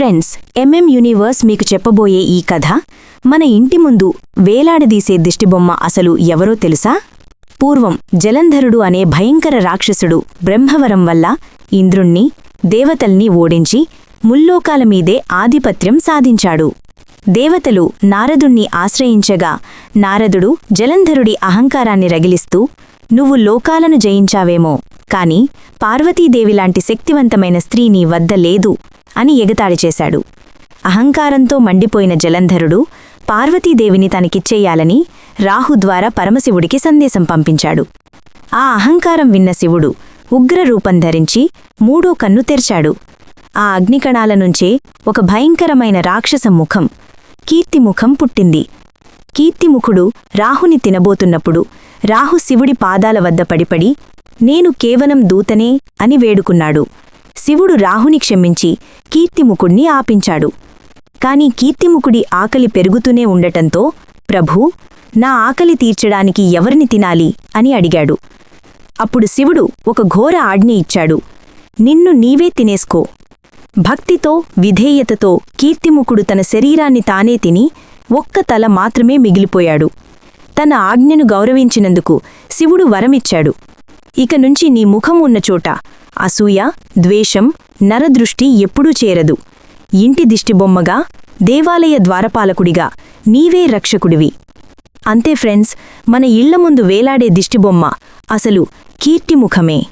Friends MM universe మీకు చెప్పబోయే ఈ కథ మన ఇంటి ముందు వేలాడదీసే దిష్టిబొమ్మ అసలు ఎవరో తెలుసా? పూర్వం జలంధరుడు అనే భయంకర రాక్షసుడు బ్రహ్మవరం వల్ల ఇంద్రుణ్ణి దేవతల్ని ఓడించి ముల్లోకాల మీదే ఆధిపత్యం సాధించాడు. దేవతలు నారదుణ్ణి ఆశ్రయించగా నారదుడు జలంధరుడి అహంకారాన్ని రగిలిస్తూ నువ్వు లోకాలను జయించావేమో కాని పార్వతీదేవిలాంటి శక్తివంతమైన స్త్రీ నీ వద్ద లేదు అని ఎగతాళి చేశాడు. అహంకారంతో మండిపోయిన జలంధరుడు పార్వతీదేవిని తనకిచ్చేయాలని రాహు ద్వారా పరమశివుడికి సందేశం పంపించాడు. ఆ అహంకారం విన్న శివుడు ఉగ్రరూపం ధరించి మూడో కన్ను తెరిచాడు. ఆ అగ్నికణాల నుంచే ఒక భయంకరమైన రాక్షస ముఖం కీర్తిముఖం పుట్టింది. కీర్తిముఖుడు రాహుని తినబోతున్నప్పుడు రాహు శివుడి పాదాల వద్ద పడిపడి నేను కేవలం దూతనే అని వేడుకున్నాడు. శివుడు రాహుని క్షమించి కీర్తిముఖుణ్ణి ఆపించాడు. కాని కీర్తిముఖుడి ఆకలి పెరుగుతూనే ఉండటంతో ప్రభూ నా ఆకలి తీర్చడానికి ఎవరిని తినాలి? అని అడిగాడు. అప్పుడు శివుడు ఒక ఘోర ఆజ్ఞ ఇచ్చాడు. నిన్ను నీవే తినేసుకో. భక్తితో విధేయతతో కీర్తిముఖుడు తన శరీరాన్ని తానే తిని ఒక్క తల మాత్రమే మిగిలిపోయాడు. తన ఆజ్ఞను గౌరవించినందుకు శివుడు వరమిచ్చాడు. ఇక నుంచి నీ ముఖం ఉన్న చోట అసూయ ద్వేషం నరదృష్టి ఎప్పుడూ చేరదు. ఇంటి దిష్టిబొమ్మగా దేవాలయ ద్వారపాలకుడిగా నీవే రక్షకుడివి. అంతే ఫ్రెండ్స్ మన ఇళ్ళ ముందు వేలాడే దిష్టిబొమ్మ అసలు కీర్తిముఖమే.